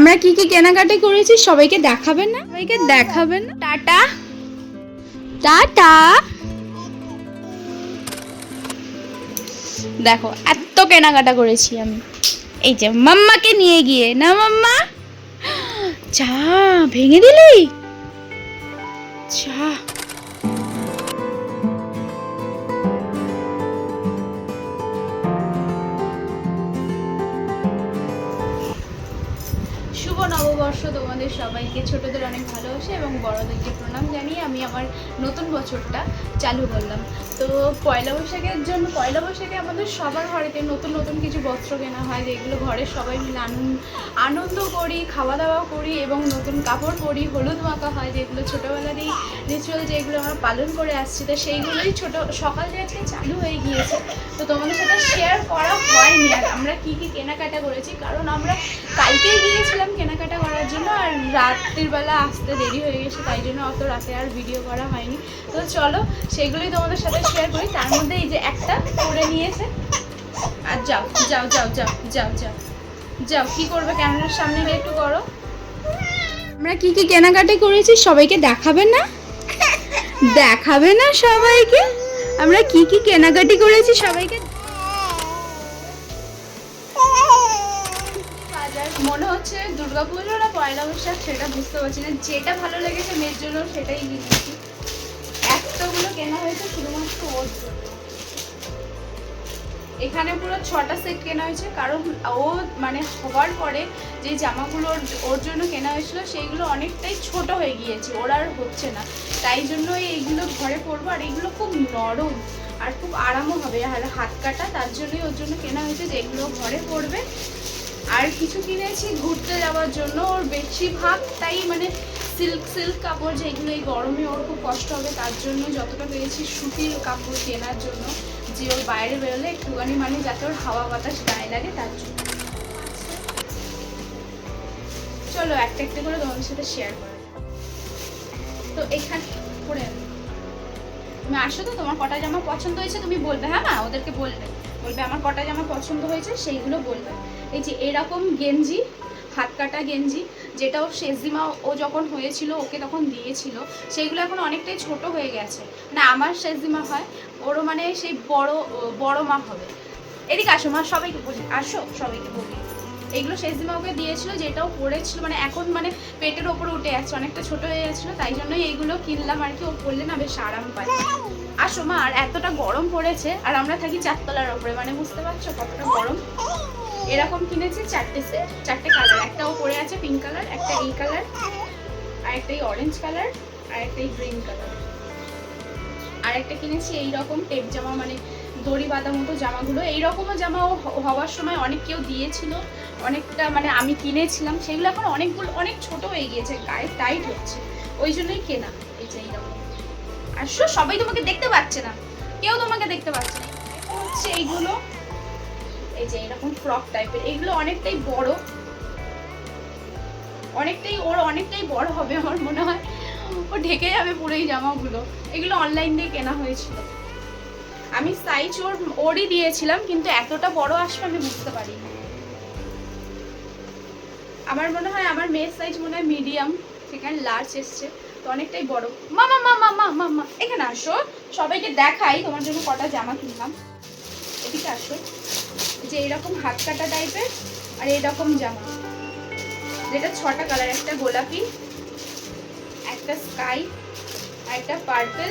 আমরা কি কি কেনাকাটি করেছি সবাইকে দেখাবেন না? সবাইকে দেখাবেন না? টাটা। টাটা। দেখো, এত কেনাকাটা করেছি আমি। এই যে মাম্মাকে নিয়ে গিয়ে, না মাম্মা? চা ভেঙে দিলি? চা নববর্ষ তোমাদের সবাইকে। ছোটদের অনেক ভালোবাসে এবং বড়দেরকে প্রণাম জানিয়ে আমি আমার নতুন বছরটা চালু করলাম। তো পয়লা বৈশাখের জন্য, পয়লা বৈশাখে আমাদের সবার ঘরেতে নতুন নতুন কিছু বস্ত্র কেনা হয় যেগুলো ঘরের সবাই মিলে আনন্দ আনন্দ করি খাওয়া দাওয়া করি এবং নতুন কাপড় পরি, হলুদ মাখা হয় যেগুলো ছোটোবেলারই রিচুয়াল যেগুলো আমরা পালন করে আসছি। তো সেইগুলোই ছোট, সকাল থেকে চালু হয়ে গিয়েছে। তো তোমাদের সাথে শেয়ার করা হয়নি আর আমরা কী কী কেনাকাটা করেছি, কারণ আমরা কালকেই গিয়েছিলাম কেনাকাটা করার জন্য আর রাত্রির বেলা আসতে দেরি হয়ে গেছে, তাই জন্য অত রাতে আর ভিডিও করা হয়নি। তো চলো, সেগুলোই তোমাদের সাথে শেয়ার করি। তার মধ্যে এই যে একটা করে নিয়েছে। আর যাও যাও যাও যাও যাও যাও। যাও, কি করবে ক্যামেরার সামনে গিয়ে একটু করো। আমরা কি কি কেনাকাটি করেছি সবাইকে দেখাবে না? দেখাবে না সবাইকে? আমরা কি কি কেনাকাটি করেছি সবাইকে মনে হচ্ছে দুর্গাপুজো না পয়লা বৈশাখ সেটা বুঝতে পারছি না। যেটা ভালো লেগেছে মেয়ের জন্য সেটাই কিনেছি এতগুলো কেনা হয়েছে শুধুমাত্র ওর জন্য। এখানে পুরো ছটা সেট কেনা হয়েছে, কারণ ও মানে হওয়ার পরে যে জামাগুলো ওর- জন্য কেনা হয়েছিল সেইগুলো অনেকটাই ছোট হয়ে গিয়েছে, ওর আর হচ্ছে না। তাই জন্য এইগুলো ঘরে পরবো, আর এইগুলো খুব নরম আর খুব আরামও হবে। আর হাত কাটা, তার জন্যই ওর জন্য কেনা হয়েছে যে এগুলো ঘরে পরবে। আর কিছু কিনেছি ঘুরতে যাওয়ার জন্য ওর বেশিরভাগটাই মানে সিল্ক সিল্ক কাপড় যেগুলো এই গরমে ওর খুব কষ্ট হবে, তার জন্য যতটা পেরেছি সুতির কাপড় কেনার জন্য যে ওর বাইরে বেরোলে একটুখানি মানে যাতে ওর হাওয়া বাতাস গায়ে লাগে, তার জন্য চলো একটা একটা করে তোমাদের সাথে শেয়ার করে। তো এখানে পরে আনো। তুমি আসো তো, তোমার কটা জামা পছন্দ হয়েছে তুমি বলবে হ্যাঁ ওদেরকে বলবে বলবে, আমার কটা জামা পছন্দ হয়েছে সেইগুলো বলবে। এই যে এরকম গেঞ্জি হাত কাটা গেঞ্জি যেটা ওর শেষদিমা ও যখন হয়েছিল, ওকে তখন দিয়েছিল, সেইগুলো এখন অনেকটাই ছোট হয়ে গেছে। না, আমার শেষদিমা হয়, ওরও মানে সেই বড় বড় মা হবে। এদিকে আসো মা, সবাইকে বলি, আসো, সবাইকে বলি। এইগুলো শেষদিমা ওকে দিয়েছিল, যেটাও পড়েছিল মানে এখন মানে পেটের ওপরে উঠে যাচ্ছে অনেকটা ছোট হয়ে যাচ্ছিল, তাই জন্যই এইগুলো কিনলাম আর কি, ও পড়লে না বেশ আরাম পায়। আর মা আর এতটা গরম পড়েছে, আর আমরা থাকি চারতলার ওপরে মানে বুঝতে পারছ কতটা গরম? এরকম কিনেছি চারটে সেট চারটে কালার একটা ও পরে আছে পিঙ্ক কালার একটা এই কালার আর একটা এই অরেঞ্জ কালার আর একটা এই গ্রিন কালার আর একটা কিনেছি এই রকম টেপ জামা মানে দড়ি বাঁধা মতো জামাগুলো। এইরকমও জামা হওয়ার সময় অনেক কেউ দিয়েছিল। অনেকটা মানে আমি কিনেছিলাম। সেগুলো এখন অনেকগুলো, অনেক ছোট হয়ে গিয়েছে, গায়ে টাইট হচ্ছে। ওই জন্যই কেনা এই যে এইরকম। আর শো, সবাই তোমাকে দেখতে পাচ্ছে না। কেউ তোমাকে দেখতে পাচ্ছে না। হচ্ছে এইগুলো। এই যে এরকম ফ্রক টাইপের এগুলো অনেকটাই বড়। অনেকটাই, ওর অনেকটাই বড় হবে আমার মনে হয়। ও ঢেকে যাবে পুরো এই জামাগুলো। এগুলো অনলাইন দিয়ে কেনা হয়েছিল। আমি সাইজ ওর ওরই দিয়েছিলাম, কিন্তু এতটা বড় আসবে আমি বুঝতে পারিনি। আমার মনে হয় আমার মেয়ের সাইজ মনে হয় মিডিয়াম সেখানে লার্জ এসছে, তো অনেকটাই বড়। মামা মামা মা মা এখানে আসো, সবাইকে দেখাই, তোমার জন্য কটা জামা কিনলাম। এদিকে আসো, যে এরকম হাত কাটা টাইপের আর এরকম জামা। যেটা ছটা কালার একটা গোলাপি, একটা স্কাই একটা পার্পল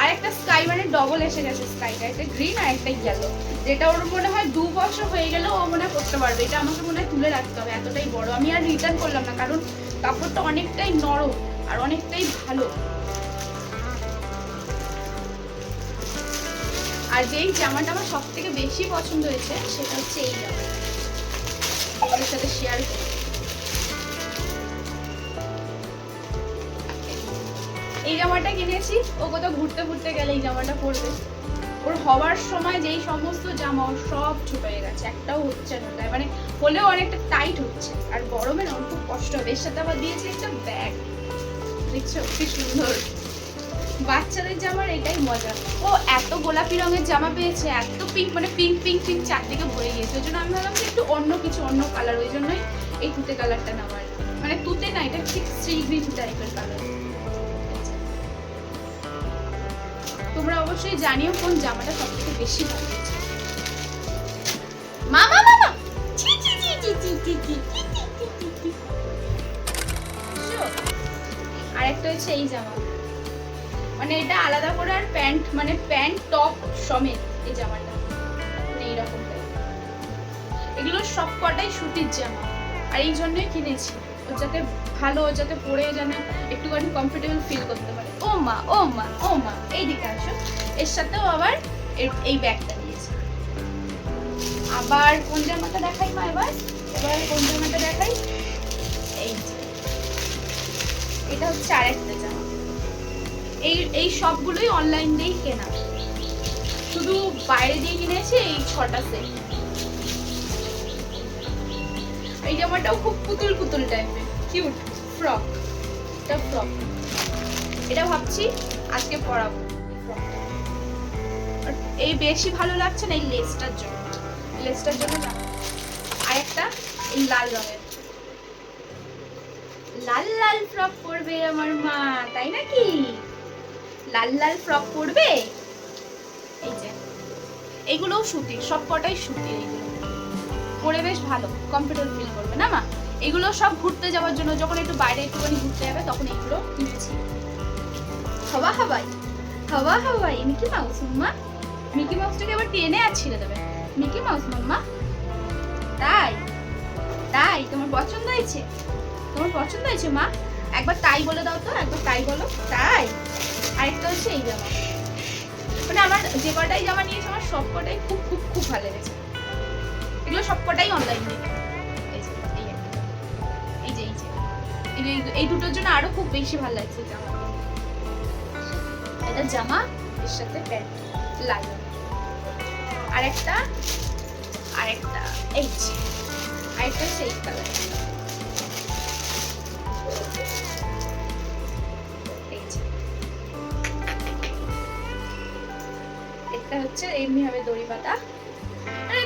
আর একটা স্কাই মানে ডবল এসে গেছে স্কাইটা একটা গ্রিন আর একটা ইয়েলো যেটা ওর মনে হয় দু বছর হয়ে গেলেও ও মনে করতে পারবে। এটা আমাকে মনে হয় তুলে রাখতে হবে, এতটাই বড়। আমি আর রিটার্ন করলাম না, কারণ কাপড়টা অনেকটাই নরম আর অনেকটাই ভালো। আর যেই জামাটা আমার সব থেকে বেশি পছন্দ হয়েছে, সেটা হচ্ছে এই জামা সাথে শেয়ার করি এই জামাটা কিনেছি, ও কোথাও ঘুরতে ঘুরতে গেলে এই জামাটা পরবে। ওর হওয়ার সময় যেই সমস্ত জামা ওর সব ছোট গেছে, একটাও হচ্ছে না। মানে হলেও অনেকটা টাইট হচ্ছে। আর গরমে না খুব কষ্ট হবে। এর সাথে আবার দিয়েছে একটা ব্যাগ দেখছ, কি সুন্দর। বাচ্চাদের জামার এটাই মজা। ও এত গোলাপি রঙের জামা পেয়েছে, এত পিঙ্ক মানে পিঙ্ক পিঙ্ক পিঙ্ক চারদিকে ভরে গিয়েছে। ওই জন্য আমি ভাবলাম যে একটু অন্য কিছু, অন্য কালার ওই জন্যই এই তুতে কালারটা নেওয়ার মানে তুতে না, এটা ঠিক শ্রী গ্রিন টাইপের কালার তোমরা অবশ্যই জানিও কোন জামাটা সব থেকে বেশি ভালো হয়েছে মামা মামা ছি ছি ছি ছি ছি ছি ছি ছি ছি ছি ছি ছি। আর একটা হচ্ছে এই জামা মানে এটা আলাদা করে আর প্যান্ট মানে প্যান্ট টপ সমেত এই জামাটা মানে এইরকম এগুলো সব কটাই সুতির জামা আর এই জন্যই কিনেছি ও যাতে ভালো যাতে পরে যেন একটুখানি কমফোর্টেবল ফিল করতে পারে মা ও মা ও মা এইদিকে আসো। এর সাথেও আবার এই ব্যাগটা দিয়েছে। আবার কোন জামাটা দেখাই মা এবার? এবার কোন জামাটা দেখাই? এই এটা হচ্ছে আরেকটা জামা। এই এই সবগুলোই অনলাইন দিয়েই কেনা। শুধু বাইরে দিয়ে কিনেছি, এই ছটা সেট এই জামাটাও খুব পুতুল পুতুল টাইপের কিউট ফ্রক এটা ফ্রক এটা ভাবছি আজকে পরাবো। এই বেশি ভালো লাগছে না এই লেসটার জন্য। লেসটার জন্য আর একটা এই লাল রঙের। লাল লাল ফ্রক পরবে আমার মা, তাই নাকি? লাল লাল ফ্রক পরবে? এই যে এইগুলোও সুতির সব কটাই এইগুলো পরে বেশ ভালো কমফোর্টেবল ফিল করবে না মা? এগুলো সব ঘুরতে যাওয়ার জন্য, যখন একটু বাইরে একটুখানি ঘুরতে যাবে, তখন এগুলো কিনেছি। হাওয়া হাওয়াই। হাওয়া হাওয়াই। মিকি মাউস মা মিকি মাউসটাকে আবার টেনে আর ছিঁড়ে দেবে। Mickey Mouse, mamma. তাই? তাই? তোমার পছন্দ হয়েছে? তোমার পছন্দ হয়েছে, মা? একবার তাই বলে দাও তো, একবার তাই বলো। তাই? আরেকটা হচ্ছে এই জামা। মানে আমার যে কটাই জামা নিয়েছে, আমার সব কটাই খুব খুব খুব ভালো লেগেছে। এগুলো সব কটাই অনলাইন এই যে এই যে, এই দুটোর জন্য আরও খুব বেশি ভালো লাগছে জামা এটা জামা, এর সাথে প্যান্ট লাগে আরেকটা আরেকটা, এই আরেকটা সেই কালার এটা হচ্ছে এমনি হবে দড়ি পাতা।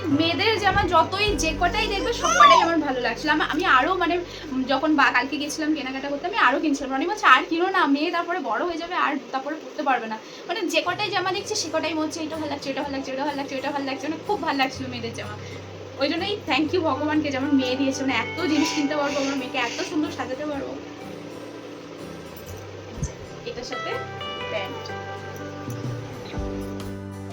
মেয়েদের জামা যতই যে কটাই দেখবে, সব কটাই আমার ভালো লাগছিল। আমি- আমি আরও মানে যখন বা কালকে গেছিলাম কেনাকাটা করতে, আমি আরও কিনছিলাম। অনেক বলছে, আর কিনো না, মেয়ে তারপরে বড় হয়ে যাবে, আর তারপরে পড়তে পারবে না। মানে যে কটাই জামা দেখছি, সে কটাই মনে হচ্ছে এটা ভালো লাগছে, এটা ভালো লাগছে, এটা ভালো লাগছে, এটা ভালো লাগছে। মানে খুব ভালো লাগছিল মেয়েদের জামা। ওই জন্যই থ্যাংক ইউ ভগবানকে যেমন মেয়ে দিয়েছে। মানে এত জিনিস কিনতে পারব আমার মেয়েকে, এত সুন্দর সাজাতে পারব। এটার সাথে প্যান্ট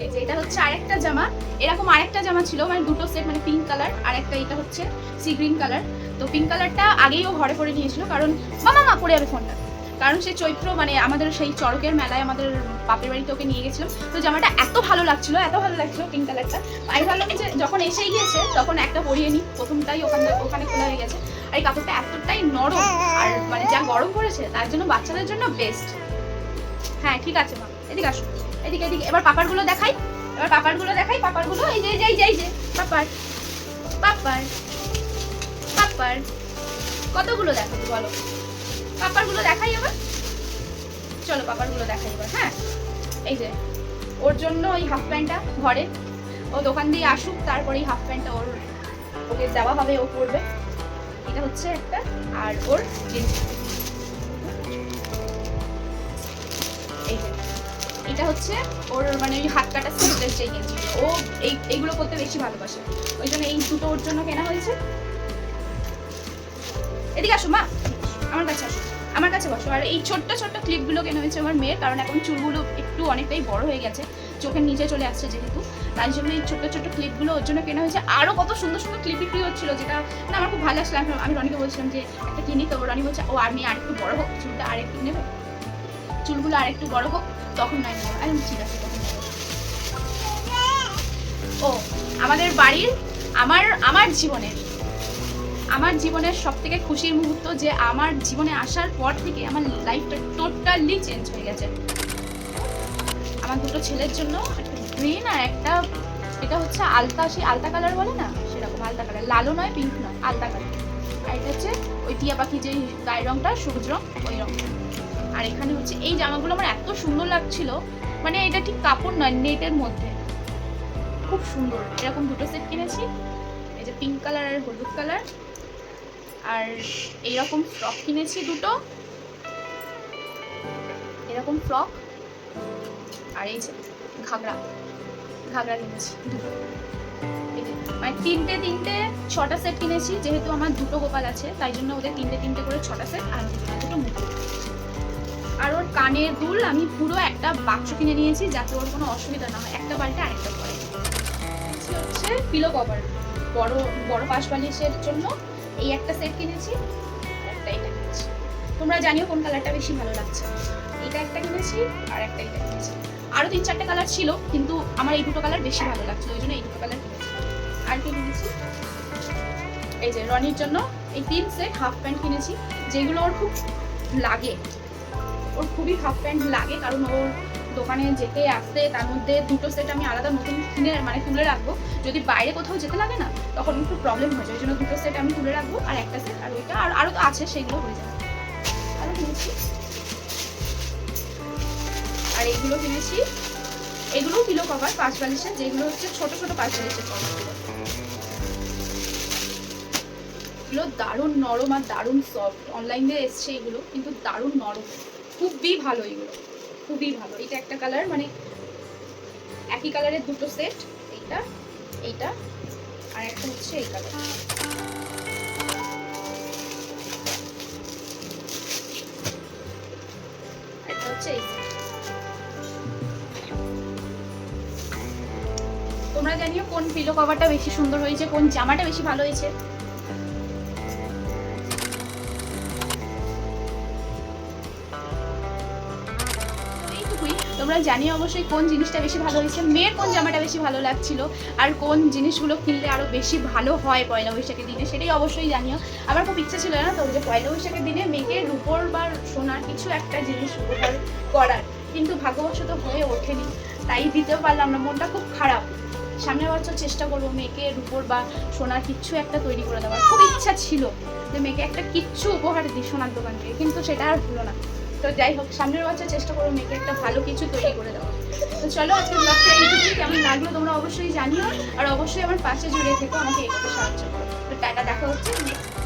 এই যে এটা হচ্ছে আরেকটা জামা। এরকম আরেকটা জামা ছিল মানে দুটো সেট মানে পিঙ্ক কালার আর একটা এটা হচ্ছে সি গ্রিন কালার তো পিঙ্ক কালারটা আগেই ও ঘরে পরে নিয়েছিল, কারণ মামা মা পড়ে যাবে ফোনটা কারণ সে চৈত্র মানে আমাদের সেই চড়কের মেলায় আমাদের বাপের বাড়িতে ওকে নিয়ে গেছিলাম। তো জামাটা এত ভালো লাগছিল, এত ভালো লাগছিল পিঙ্ক কালারটা আমি ভাবলাম যে যখন এসেই গিয়েছে, তখন একটা পরিয়ে নিই। প্রথমটাই ওখানে ওখানে খোলা হয়ে গেছে। আর এই কাপড়টা এতটাই নরম, আর মানে যা গরম পড়েছে, তার জন্য বাচ্চাদের জন্য বেস্ট হ্যাঁ ঠিক আছে, মা। এদিকে আসো। এদিকে এদিকে। এবার পাপারগুলো দেখাই। এবার পাপারগুলো দেখাই। পাপারগুলো, এই যে এই যে এই যে পাপার পাপার পাপার। কতগুলো দেখাবো বলো? পাপারগুলো দেখাই এবার। চলো, পাপারগুলো দেখাই এবার হ্যাঁ? এই যে, ওর জন্য ওই হাফ প্যান্টটা ঘরে। ও দোকান দিয়ে আসুক, তারপরে এই হাফ প্যান্টটা ওর ওকে দেওয়া হবে, ও পরবে। এটা হচ্ছে একটা, আর ওর জিন্স এটা হচ্ছে ওর মানে ওই হাত কাটা সিস্টেম সেই গেঞ্জি ও এই, এইগুলো করতে বেশি ভালোবাসে। ওই জন্য এই দুটো ওর জন্য কেনা হয়েছে। এদিকে আসো, মা। আমার কাছে আসো। আমার কাছে বসো। আর এই ছোট্ট ছোট্ট ক্লিপগুলো কেনা হয়েছে আমার মেয়ের, কারণ এখন চুলগুলো একটু অনেকটাই বড় হয়ে গেছে। চোখের নিচে চলে আসছে যেহেতু। তাই জন্য এই ছোট্ট ছোট্ট ক্লিপগুলো ওর জন্য কেনা হয়েছে। আরও কত সুন্দর সুন্দর ক্লিপ বিক্রি হচ্ছিল, যেটা না আমার খুব ভালো লাগছিল। আমি- আমি রনিকে বলছিলাম যে, একটা কিনি। তো রনি বলছে, ও আমি আর একটু বড় হোক, চুলটা আর একটু নেবে। চুলগুলো আর একটু বড় হোক, তখন নয় নেব আমি ঠিক আছে ও, আমাদের বাড়ির, আমার আমার জীবনের আমার জীবনের সব থেকে খুশির মুহূর্ত যে আমার জীবনে আসার পর থেকে আমার লাইফটা টোটালি চেঞ্জ হয়ে গেছে। আমার দুটো ছেলের জন্য একটা গ্রিন আর একটা, এটা হচ্ছে আলতা, সেই আলতা কালার বলে না? সেরকম আলতা কালার লালও নয় পিঙ্ক নয়, আলতা কালার আর এটা হচ্ছে ওই টিয়া পাখি যে গায়ের রঙটা সবুজ রঙ ওই রং আর এখানে হচ্ছে এই জামাগুলো আমার এত সুন্দর লাগছিল। মানে এটা ঠিক কাপড় নয় নেটের মধ্যে। খুব সুন্দর। এরকম দুটো সেট কিনেছি। এই যে পিঙ্ক কালার আর হলুদ কালার আর এইরকম ফ্রক কিনেছি দুটো। এরকম ফ্রক আর এই যে ঘাগরা। ঘাগরা কিনেছি দুটো। মানে তিনটে তিনটে, ছটা সেট কিনেছি। যেহেতু আমার দুটো গোপাল আছে, তাই জন্য ওদের তিনটে তিনটে করে ছটা সেট আর দুটো মুখো। আর ওর কানের দুল আমি পুরো একটা বাক্স কিনে নিয়েছি যাতে ওর কোনো অসুবিধা না হয়। একটা বাড়িতে আরেকটা পরে। হচ্ছে পিলো কভার বড় বড় পাশ বালিশের জন্য এই একটা সেট কিনেছি, একটা এটা কিনেছি। তোমরা জানিও কোন কালারটা বেশি ভালো লাগছে। এটা একটা কিনেছি আর একটা এটা কিনেছি। আরও তিন চারটে কালার ছিল, কিন্তু আমার এই দুটো কালার বেশি ভালো লাগছিল ওই জন্য এই দুটো কালার কিনেছি। আর কি কিনেছি? এই যে রনির জন্য এই তিন সেট হাফ প্যান্ট কিনেছি, যেগুলো ওর খুব লাগে। ওর খুবই হাফ প্যান্ট লাগে, কারণ ওর দোকানে যেতে আসতে, তার মধ্যে দুটো সেট আমি আলাদা নতুন কিনে মানে তুলে রাখব। যদি বাইরে কোথাও যেতে লাগে না, তখন একটু প্রবলেম হয়ে যায় ওই জন্য দুটো সেট আমি তুলে রাখব, আর একটা সেট আর ওইটা, আর আরও আছে, সেগুলো হয়ে যাবে। আরও কিনেছি। আর এইগুলো কিনেছি। এগুলো কিলো কভার পাঁচ বালিশের, যেগুলো হচ্ছে ছোট ছোট পাঁচ বালিশের কভারগুলো এগুলো দারুণ নরম আর দারুণ সফট অনলাইনে এসছে এগুলো, কিন্তু দারুণ নরম। খুবই ভালো এগুলো। খুবই ভালো। এটা একটা কালার মানে একই কালারের দুটো সেট এইটা এইটা, আর একটা হচ্ছে এই কালার একটা হচ্ছে এই তোমরা জানিও কোন পিলো কভারটা বেশি সুন্দর হয়েছে, কোন জামাটা বেশি ভালো হয়েছে? তোমরা জানিও অবশ্যই কোন জিনিসটা বেশি ভালো হয়েছে, মেয়ের কোন জামাটা বেশি ভালো লাগছিল, আর কোন জিনিসগুলো কিনলে আরও বেশি ভালো হয় পয়লা বৈশাখের দিনে সেটাই অবশ্যই জানিও। আমার খুব ইচ্ছা ছিল না তো যে পয়লা বৈশাখের দিনে মেয়েকে রূপোর বা সোনার কিছু একটা জিনিস উপহার করার, কিন্তু ভাগ্যবশত হয়ে ওঠেনি, তাই দিতেও পারলাম না, মনটা খুব খারাপ। সামনের বছর চেষ্টা করব মেয়েকে রূপোর বা সোনার কিচ্ছু একটা তৈরি করে দেওয়ার, খুব ইচ্ছা ছিল যে মেয়েকে একটা কিচ্ছু উপহার দিই সোনার দোকান থেকে, কিন্তু সেটা আর হলো না। তো যাই হোক, সামনের বছর চেষ্টা করব মেয়েকে একটা ভালো কিছু তৈরি করে দেওয়া তো চলো আজকে ব্লগটা এইটুকুই কেমন লাগল তোমরা অবশ্যই জানিও। আর অবশ্যই আমার পাশে জুড়ে থেকো, আমাকে একটু সাহায্য করো। তো টাটা, দেখা হচ্ছে নেক্সট